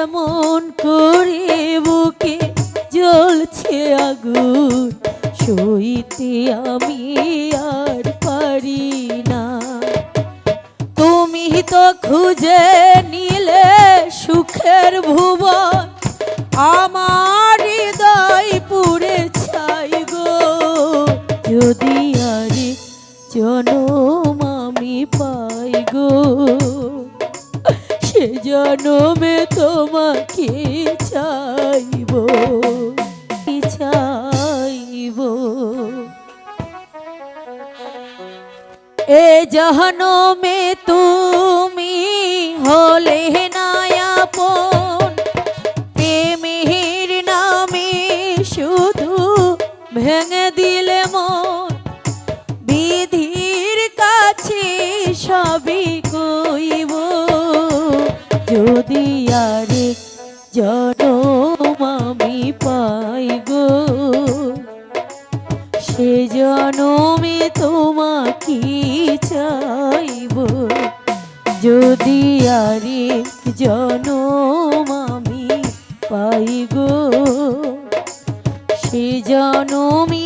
এমন করে বুকে জ্বলছে আগুন, সইতে আমি আর পারি না। তুমি তো খুঁজে নিলে সুখের ভুবন, আমার জনমে তোমাকে চাইব চাইব? এ জহনমে তুমি হলে নায়াপন প্রেমের নামে শুধু ভেঙে দিলে মন। বিধির কাছে সবই যদি আরেক জনম আমি পাই গো, সে জনমে তোমাকে চাইব। যদি আরেক জনম আমি পাই গো, সে জনমে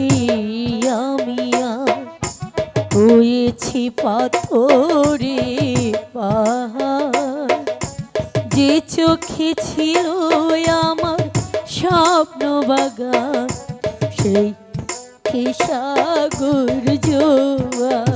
বেশি আমি হয়েছি পাথরে পাহাড়। যে চোখে ছিল আমার স্বপ্ন বাগান সেই সাগর জোয়ার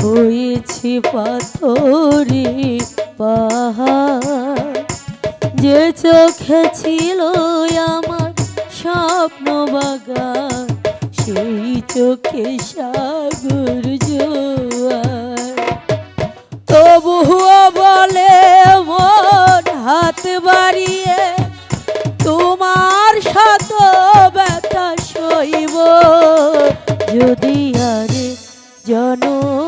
হয়েছি পাথরে পাহাড়। যে চোখে ছিল আমার স্বপ্ন বাগান, সেই চোখে সাগর জোয়ার। তবুও বলে মন হাত বাড়িয়ে, তোমার শত ব্যথা সইব। যদি আরে জনম